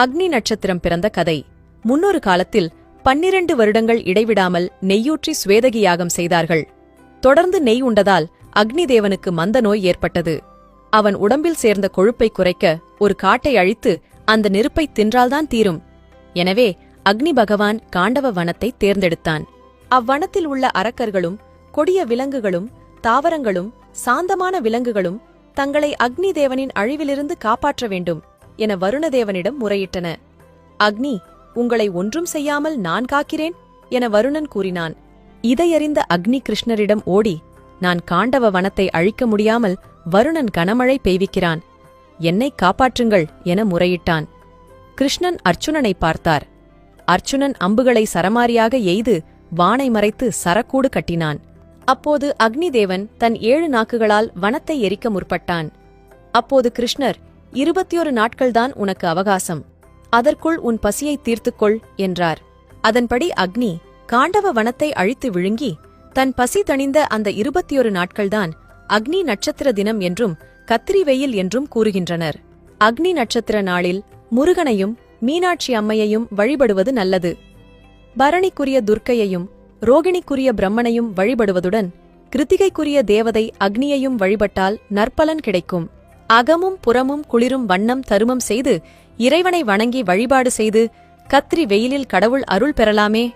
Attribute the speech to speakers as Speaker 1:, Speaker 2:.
Speaker 1: அக்னி நட்சத்திரம் பிறந்த கதை. முன்னொரு காலத்தில் பன்னிரண்டு வருடங்கள் இடைவிடாமல் நெய்யூற்றி சுவேதகி யாகம் செய்தார்கள். தொடர்ந்து நெய் உண்டதால் அக்னி தேவனுக்கு மந்த நோய் ஏற்பட்டது. அவன் உடம்பில் சேர்ந்த கொழுப்பை குறைக்க ஒரு காட்டை அழித்து அந்த நெருப்பை தின்றால்தான் தீரும். எனவே அக்னி பகவான் காண்டவ வனத்தை தேர்ந்தெடுத்தான். அவ்வனத்தில் உள்ள அரக்கர்களும் கொடிய விலங்குகளும் தாவரங்களும் சாந்தமான விலங்குகளும் தங்களை அக்னி தேவனின் அழிவிலிருந்து காப்பாற்ற வேண்டும். என வருணதேவனிடம் முறையிட்டன. அக்னி உங்களை ஒன்றும் செய்யாமல் நான் காக்கிறேன்? என வருணன் கூறினான். இதையறிந்த அக்னி கிருஷ்ணரிடம் ஓடி நான் காண்டவ வனத்தை அழிக்க முடியாமல் வருணன் கனமழை பெய்விக்கிறான். என்னை காப்பாற்றுங்கள் என முறையிட்டான். கிருஷ்ணன் அர்ச்சுனனை பார்த்தார். அர்ச்சுனன் அம்புகளை சரமாரியாக எய்து வானை மறைத்து சரக்கூடு கட்டினான். அப்போது அக்னிதேவன் தன் ஏழு நாக்குகளால் வனத்தை எரிக்க முற்பட்டான். அப்போது கிருஷ்ணர் இருபத்தியொரு நாட்கள்தான் உனக்கு அவகாசம். அதற்குள் உன் பசியை தீர்த்துக்கொள் என்றார். அதன்படி அக்னி காண்டவ வனத்தை அழித்து விழுங்கி தன் பசி தணிந்த அந்த இருபத்தியொரு நாட்கள்தான் அக்னி நட்சத்திர தினம் என்றும் கத்திரி வெயில் என்றும் கூறுகின்றனர். அக்னி நட்சத்திர நாளில் முருகனையும் மீனாட்சி அம்மையையும் வழிபடுவது நல்லது. பரணிக்குரிய துர்க்கையையும் ரோகிணிக்குரிய பிரம்மனையும் வழிபடுவதுடன் கிருத்திகைக்குரிய தேவதை அக்னியையும் வழிபட்டால் நற்பலன் கிடைக்கும். அகமும் புறமும் குளிரும் வண்ணம் தருமம் செய்து இறைவனை வணங்கி வழிபாடு செய்து கத்திரி வெயிலில் கடவுள் அருள் பெறலாமே.